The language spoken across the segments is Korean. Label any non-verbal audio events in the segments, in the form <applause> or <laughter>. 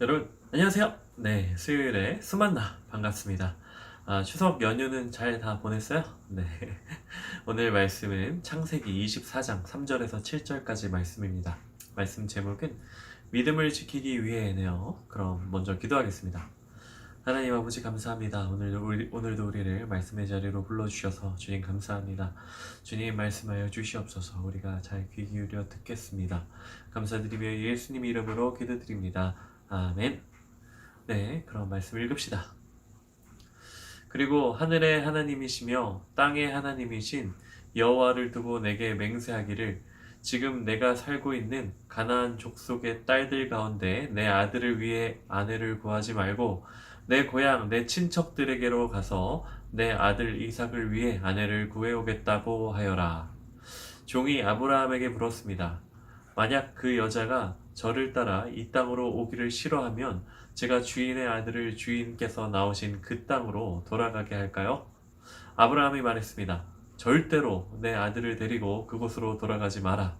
여러분 안녕하세요. 네 수요일에 수만나 반갑습니다. 아, 추석 연휴는 잘 다 보냈어요? 네 <laughs> 오늘 말씀은 창세기 24장 3절에서 7절까지 말씀입니다. 말씀 제목은 믿음을 지키기 위해네요. 그럼 먼저 기도하겠습니다. 하나님 아버지 감사합니다. 오늘도, 우리, 오늘도 우리를 말씀의 자리로 불러주셔서 주님 감사합니다. 주님 말씀하여 주시옵소서 우리가 잘 귀 기울여 듣겠습니다. 감사드리며 예수님 이름으로 기도드립니다. 아멘. 네, 그럼 말씀 읽읍시다. 그리고 하늘의 하나님이시며 땅의 하나님이신 여호와를 두고 내게 맹세하기를 지금 내가 살고 있는 가나안 족속의 딸들 가운데 내 아들을 위해 아내를 구하지 말고 내 고향 내 친척들에게로 가서 내 아들 이삭을 위해 아내를 구해오겠다고 하여라. 종이 아브라함에게 물었습니다. 만약 그 여자가 저를 따라 이 땅으로 오기를 싫어하면 제가 주인의 아들을 주인께서 나오신 그 땅으로 돌아가게 할까요? 아브라함이 말했습니다. 절대로 내 아들을 데리고 그곳으로 돌아가지 마라.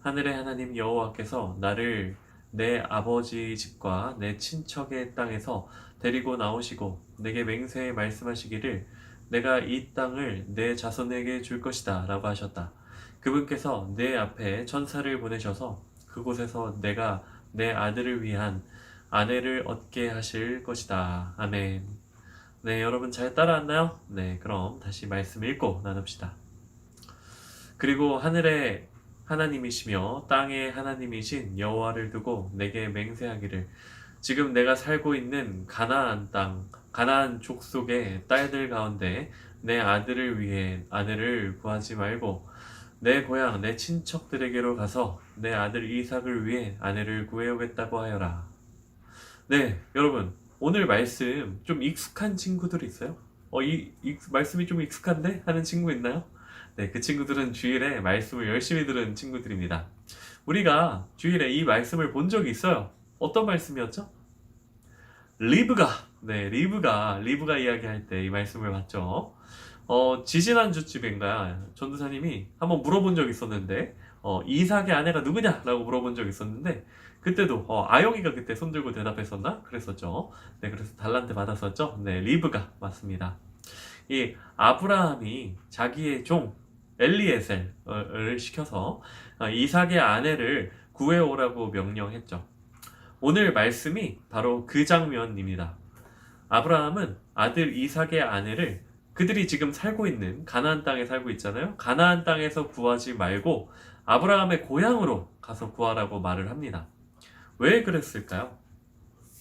하늘의 하나님 여호와께서 나를 내 아버지 집과 내 친척의 땅에서 데리고 나오시고 내게 맹세해 말씀하시기를 내가 이 땅을 내 자손에게 줄 것이다 라고 하셨다. 그분께서 내 앞에 천사를 보내셔서 그곳에서 내가 내 아들을 위한 아내를 얻게 하실 것이다. 아멘. 네, 여러분 잘 따라왔나요? 네, 그럼 다시 말씀 읽고 나눕시다. 그리고 하늘의 하나님이시며 땅의 하나님이신 여호와를 두고 내게 맹세하기를 지금 내가 살고 있는 가나안 땅, 가나안 족속의 딸들 가운데 내 아들을 위해 아내를 구하지 말고 내 고향, 내 친척들에게로 가서 내 아들 이삭을 위해 아내를 구해오겠다고 하여라. 네, 여러분, 오늘 말씀 좀 익숙한 친구들 있어요? 어, 이, 이 말씀이 좀 익숙한데? 하는 친구 있나요? 네, 그 친구들은 주일에 말씀을 열심히 들은 친구들입니다. 우리가 주일에 이 말씀을 본 적이 있어요. 어떤 말씀이었죠? 리브가, 네, 리브가, 리브가 이야기할 때 이 말씀을 봤죠. 어, 지지난 주쯤인가 전도사님이 한번 물어본 적이 있었는데 어, 이삭의 아내가 누구냐 라고 물어본 적이 있었는데 그때도 어, 아영이가 그때 손들고 대답했었나 그랬었죠. 네, 그래서 달란트 받았었죠. 네, 리브가 맞습니다. 이 아브라함이 자기의 종 엘리에셀을 시켜서 어, 이삭의 아내를 구해오라고 명령했죠. 오늘 말씀이 바로 그 장면입니다. 아브라함은 아들 이삭의 아내를 그들이 지금 살고 있는 가나안 땅에 살고 있잖아요. 가나안 땅에서 구하지 말고 아브라함의 고향으로 가서 구하라고 말을 합니다. 왜 그랬을까요?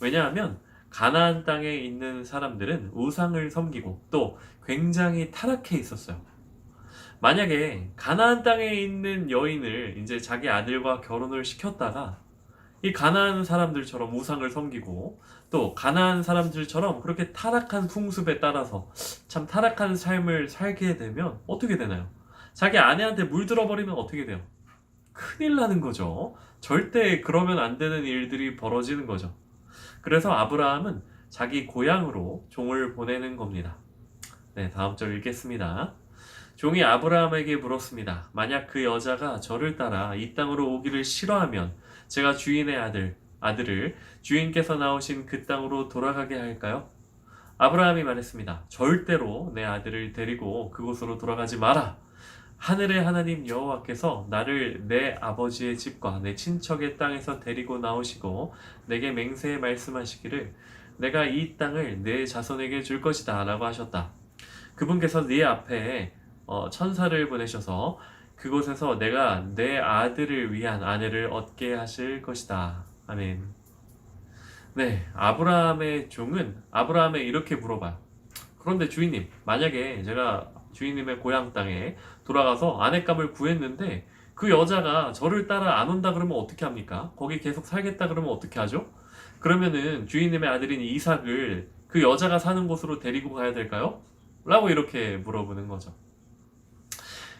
왜냐하면 가나안 땅에 있는 사람들은 우상을 섬기고 또 굉장히 타락해 있었어요. 만약에 가나안 땅에 있는 여인을 이제 자기 아들과 결혼을 시켰다가 이 가나안 사람들처럼 우상을 섬기고 또 가나안 사람들처럼 그렇게 타락한 풍습에 따라서 참 타락한 삶을 살게 되면 어떻게 되나요? 자기 아내한테 물들어 버리면 어떻게 돼요? 큰일 나는 거죠. 절대 그러면 안 되는 일들이 벌어지는 거죠. 그래서 아브라함은 자기 고향으로 종을 보내는 겁니다. 네, 다음 절 읽겠습니다. 종이 아브라함에게 물었습니다. 만약 그 여자가 저를 따라 이 땅으로 오기를 싫어하면 제가 주인의 아들, 아들을 주인께서 나오신 그 땅으로 돌아가게 할까요? 아브라함이 말했습니다. 절대로 내 아들을 데리고 그곳으로 돌아가지 마라. 하늘의 하나님 여호와께서 나를 내 아버지의 집과 내 친척의 땅에서 데리고 나오시고 내게 맹세해 말씀하시기를 내가 이 땅을 내 자손에게 줄 것이다 라고 하셨다. 그분께서 네 앞에 어, 천사를 보내셔서 그곳에서 내가 내 아들을 위한 아내를 얻게 하실 것이다. 아멘. 네, 아브라함의 종은 아브라함에 이렇게 물어봐요. 그런데 주인님, 만약에 제가 주인님의 고향 땅에 돌아가서 아내감을 구했는데 그 여자가 저를 따라 안 온다 그러면 어떻게 합니까? 거기 계속 살겠다 그러면 어떻게 하죠? 그러면은 주인님의 아들인 이삭을 그 여자가 사는 곳으로 데리고 가야 될까요? 라고 이렇게 물어보는 거죠.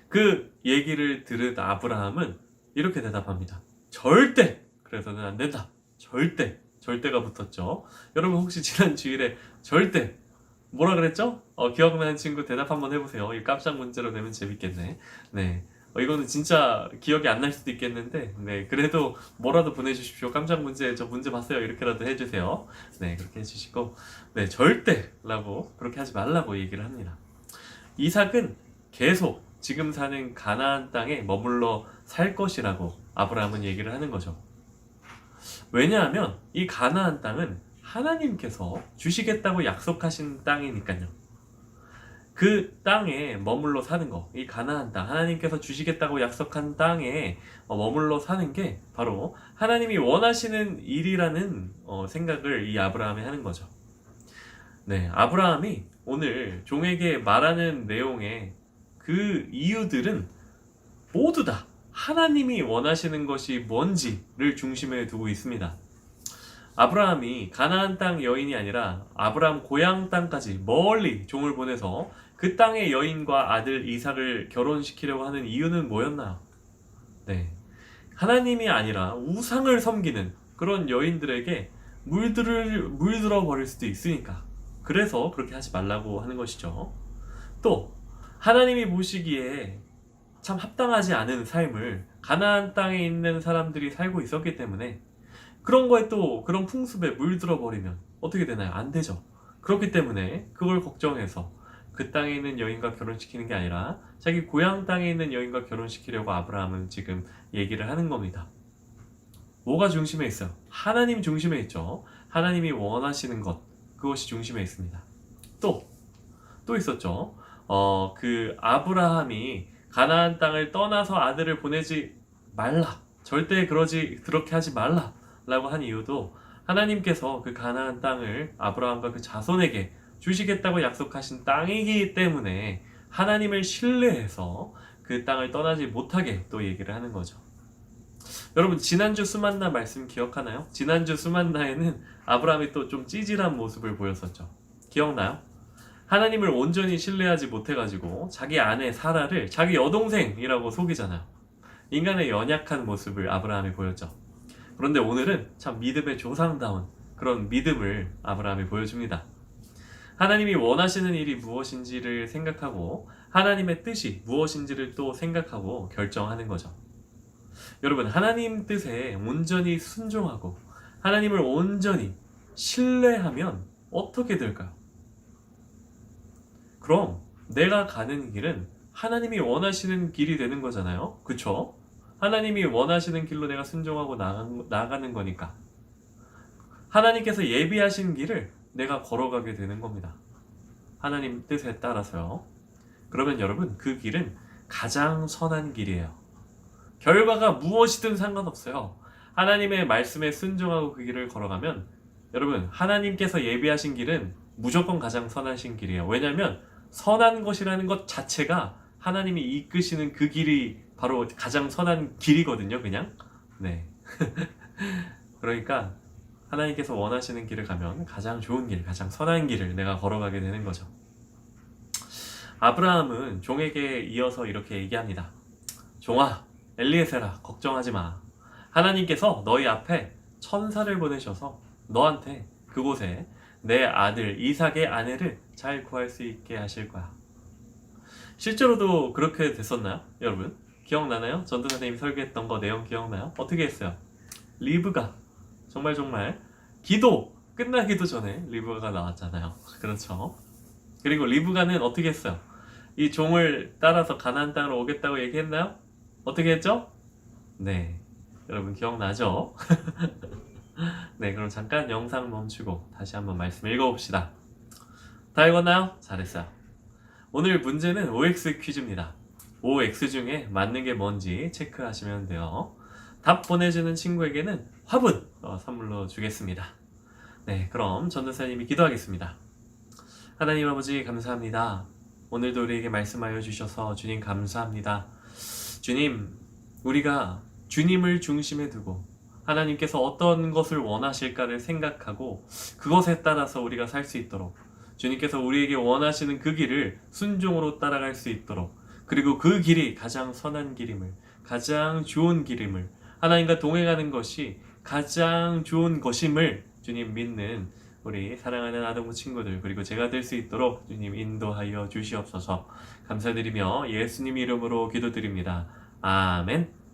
그 얘기를 들은 아브라함은 이렇게 대답합니다. 절대! 그래서는 안 된다. 절대! 절대가 붙었죠. 여러분 혹시 지난 주일에 절대! 뭐라 그랬죠? 어, 기억나는 친구 대답 한번 해보세요. 이 깜짝 문제로 내면 재밌겠네. 네. 어, 이거는 진짜 기억이 안 날 수도 있겠는데, 네, 그래도 뭐라도 보내주십시오. 깜짝 문제, 저 문제 봤어요. 이렇게라도 해주세요. 네, 그렇게 해주시고, 네, 절대라고, 그렇게 하지 말라고 얘기를 합니다. 이삭은 계속 지금 사는 가나안 땅에 머물러 살 것이라고 아브라함은 얘기를 하는 거죠. 왜냐하면 이 가나안 땅은 하나님께서 주시겠다고 약속하신 땅이니까요. 그 땅에 머물러 사는 거, 이 가나안 땅, 하나님께서 주시겠다고 약속한 땅에 어, 머물러 사는 게 바로 하나님이 원하시는 일이라는 어, 생각을 이 아브라함이 하는 거죠. 네, 아브라함이 오늘 종에게 말하는 내용의 그 이유들은 모두 다 하나님이 원하시는 것이 뭔지를 중심에 두고 있습니다. 아브라함이 가나안 땅 여인이 아니라 아브라함 고향 땅까지 멀리 종을 보내서 그 땅의 여인과 아들 이삭을 결혼시키려고 하는 이유는 뭐였나요? 네. 하나님이 아니라 우상을 섬기는 그런 여인들에게 물들을 물들어 버릴 수도 있으니까. 그래서 그렇게 하지 말라고 하는 것이죠. 또 하나님이 보시기에 참 합당하지 않은 삶을 가나안 땅에 있는 사람들이 살고 있었기 때문에 그런 거에 또 그런 풍습에 물들어 버리면 어떻게 되나요? 안 되죠. 그렇기 때문에 그걸 걱정해서 그 땅에 있는 여인과 결혼시키는 게 아니라 자기 고향 땅에 있는 여인과 결혼시키려고 아브라함은 지금 얘기를 하는 겁니다. 뭐가 중심에 있어요? 하나님 중심에 있죠. 하나님이 원하시는 것 그것이 중심에 있습니다. 또 또 있었죠. 어, 그 아브라함이 가나안 땅을 떠나서 아들을 보내지 말라. 절대 그러지 그렇게 하지 말라라고 한 이유도 하나님께서 그 가나안 땅을 아브라함과 그 자손에게 주시겠다고 약속하신 땅이기 때문에 하나님을 신뢰해서 그 땅을 떠나지 못하게 또 얘기를 하는 거죠. 여러분 지난주 수만나 말씀 기억하나요? 지난주 수만나에는 아브라함이 또 좀 찌질한 모습을 보였었죠. 기억나요? 하나님을 온전히 신뢰하지 못해가지고 자기 아내 사라를 자기 여동생이라고 속이잖아요. 인간의 연약한 모습을 아브라함이 보였죠. 그런데 오늘은 참 믿음의 조상다운 그런 믿음을 아브라함이 보여줍니다. 하나님이 원하시는 일이 무엇인지를 생각하고 하나님의 뜻이 무엇인지를 또 생각하고 결정하는 거죠. 여러분, 하나님 뜻에 온전히 순종하고 하나님을 온전히 신뢰하면 어떻게 될까요? 그럼 내가 가는 길은 하나님이 원하시는 길이 되는 거잖아요. 그쵸? 하나님이 원하시는 길로 내가 순종하고 나가, 나가는 거니까. 하나님께서 예비하신 길을 내가 걸어가게 되는 겁니다. 하나님 뜻에 따라서요. 그러면 여러분, 그 길은 가장 선한 길이에요. 결과가 무엇이든 상관없어요. 하나님의 말씀에 순종하고 그 길을 걸어가면 여러분, 하나님께서 예비하신 길은 무조건 가장 선하신 길이에요. 왜냐하면 선한 것이라는 것 자체가 하나님이 이끄시는 그 길이 바로 가장 선한 길이거든요, 그냥. 네. <laughs> 그러니까 하나님께서 원하시는 길을 가면 가장 좋은 길, 가장 선한 길을 내가 걸어가게 되는 거죠. 아브라함은 종에게 이어서 이렇게 얘기합니다. 종아, 엘리에세라, 걱정하지 마. 하나님께서 너희 앞에 천사를 보내셔서 너한테 그곳에 내 아들 이삭의 아내를 잘 구할 수 있게 하실 거야. 실제로도 그렇게 됐었나요? 여러분? 기억나나요? 전도 선생님이 설계했던 거 내용 기억나요? 어떻게 했어요? 리브가 정말 정말 기도 끝나기도 전에 리브가가 나왔잖아요. <laughs> 그렇죠? 그리고 리브가는 어떻게 했어요? 이 종을 따라서 가나안 땅으로 오겠다고 얘기했나요? 어떻게 했죠? 네. 여러분 기억나죠? <laughs> 네, 그럼 잠깐 영상 멈추고 다시 한번 말씀 읽어봅시다. 다 읽었나요? 잘했어요. 오늘 문제는 OX 퀴즈입니다. OX 중에 맞는 게 뭔지 체크하시면 돼요. 답 보내주는 친구에게는 화분 어, 선물로 주겠습니다. 네, 그럼 전도사님이 기도하겠습니다. 하나님 아버지 감사합니다. 오늘도 우리에게 말씀하여 주셔서 주님 감사합니다. 주님, 우리가 주님을 중심에 두고 하나님께서 어떤 것을 원하실까를 생각하고 그것에 따라서 우리가 살 수 있도록 주님께서 우리에게 원하시는 그 길을 순종으로 따라갈 수 있도록 그리고 그 길이 가장 선한 길임을 가장 좋은 길임을 하나님과 동행하는 것이 가장 좋은 것임을 주님 믿는 우리 사랑하는 아동부 친구들 그리고 제가 될 수 있도록 주님 인도하여 주시옵소서 감사드리며 예수님 이름으로 기도드립니다. 아멘.